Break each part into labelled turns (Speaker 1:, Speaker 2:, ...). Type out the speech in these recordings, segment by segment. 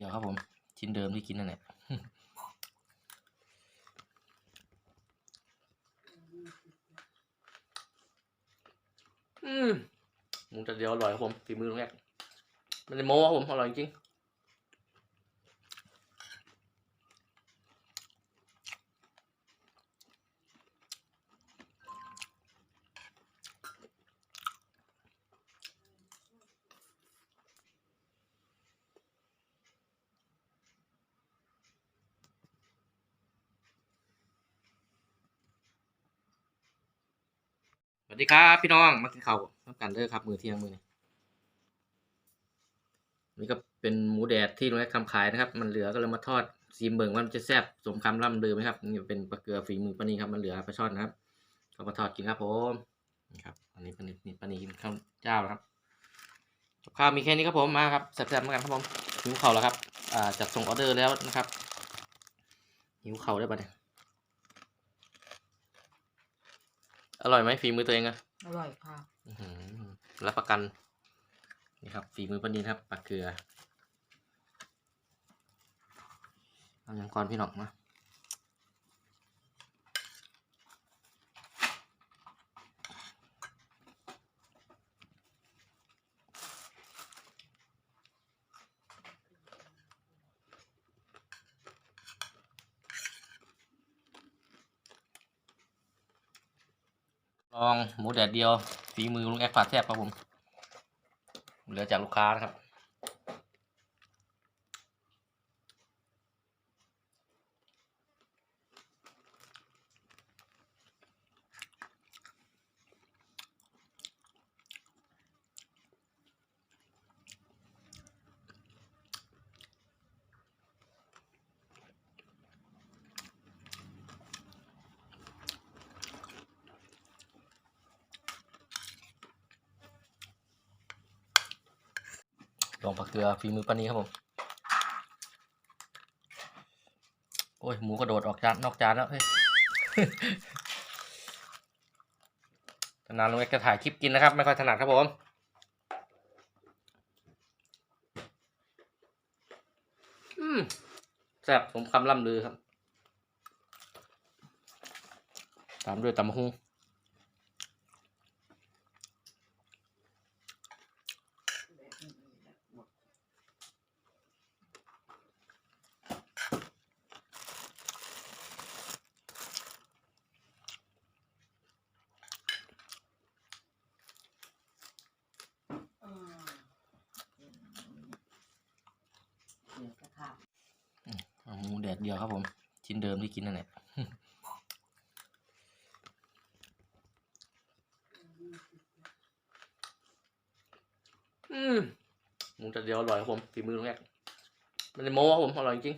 Speaker 1: เดี๋ยวครับผมชิ้นเดิมที่กินนั่นแหละอืมมูแต่เดียวอร่อยครับผมฝีมือตรงนี้มันจะโม้ครับผมอร่อยจริง วัสดีครับพี่น้องมากินข้าวน้ำกันเด้อครับมือเที่ยงมือนี้นี่ก็เป็นหมูแดดที่ลุงแอกทำขายนะครับ มันเหลือก็เลยมาทอดซีมเบิ่งว่ามันจะแซ่บสมคำล่ำลือไหมครับนี่เป็นปลาเกลือฝีมือปานีครับมันเหลือปลาช่อนนะครับก็มาทอดกินครับผมนี่ครับอันนี้ปานีนี่ปานีกินข้าวเจ้านะครับกับข้าวมีแค่นี้ครับผมมาครับแซ่บๆเหมือนกันครับผมหิวเข่าวแล้วครับอ่าจัดส่งออเดอร์แล้วนะครับหิวเข่าวได้ปะเนี่ย อร่อยไหมฝีมือตัวเองอะ
Speaker 2: อร่อยค่ะ
Speaker 1: อื้อหือรับประกัน นี่ครับ ฝีมือปานีครับปลาเกลือเอาอย่างก่อนพี่หนอกมา องหมูแดดเดียวฝีมือลุงแอคฝาดแทบครับผมเหลือจากลูกค้านะครับ องผักเกลือฝีมือปานีครับผม โอ้ยหมูกระโดดออกจานนอกจานแล้วเฮ้ยนานๆลงไปจะถ่ายคลิปกินนะครับ ไม่ค่อยถนัดครับผมแซ่บผมคำล่ำลือครับ ตามด้วยตำมะฮุ่ง
Speaker 2: เดี๋ยวจะค่ะ
Speaker 1: เอา หมูแดดเดียวครับผม ชิ้นเดิมที่กินนั่นแหละมหมูแดดเดียวอร่อยครับผมฝีมือลุงแอกมันจะโม้ครับผมอร่อยจริง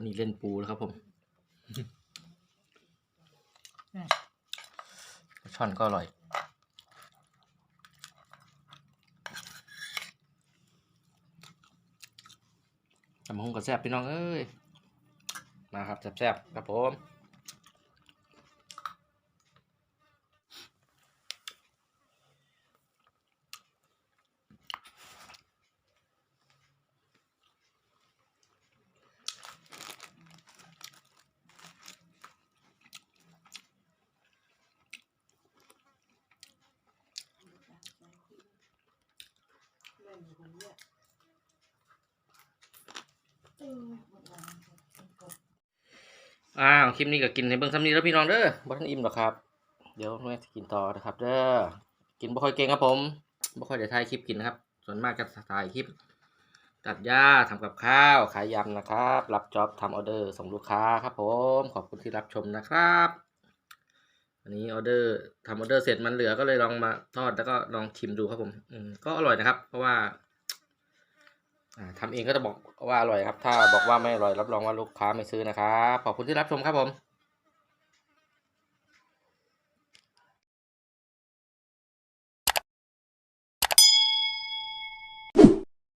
Speaker 1: วันนี้เล่นปูแล้วครับผมช่อนก็อร่อยตำบักหุ่งกับแซ่บพี่น้องเอ้ย มาครับแซ่บๆครับผม อ้าวคลิปนี้ก็กินในเบื้องซ้ำนี้แล้วพี่น้องเด้อบ่ทันอิ่มหรอกครับ เดี๋ยวแม่จะกินต่อนะครับ เด้อกินบ่ค่อยเก่งครับผมบ่ค่อยได้ถ่ายคลิปกินนะครับ ส่วนมากจะถ่ายคลิปตัดหญ้าทำกับข้าวขายยำนะครับ รับจ็อบทำออเดอร์ส่งลูกค้าครับผม ขอบคุณที่รับชมนะครับ นนี้ออเดอร์ทำออเดอร์เสร็จมันเหลือก็เลยลองมาทอดแล้วก็ลองชิมดูครับผมอืมก็อร่อยนะครับ เพราะว่าอ่าทำเองก็จะบอกว่าอร่อยครับ ถ้าบอกว่าไม่อร่อยรับรองว่าลูกค้าไม่ซื้อนะครับ ขอบคุณที่รับชมครับผม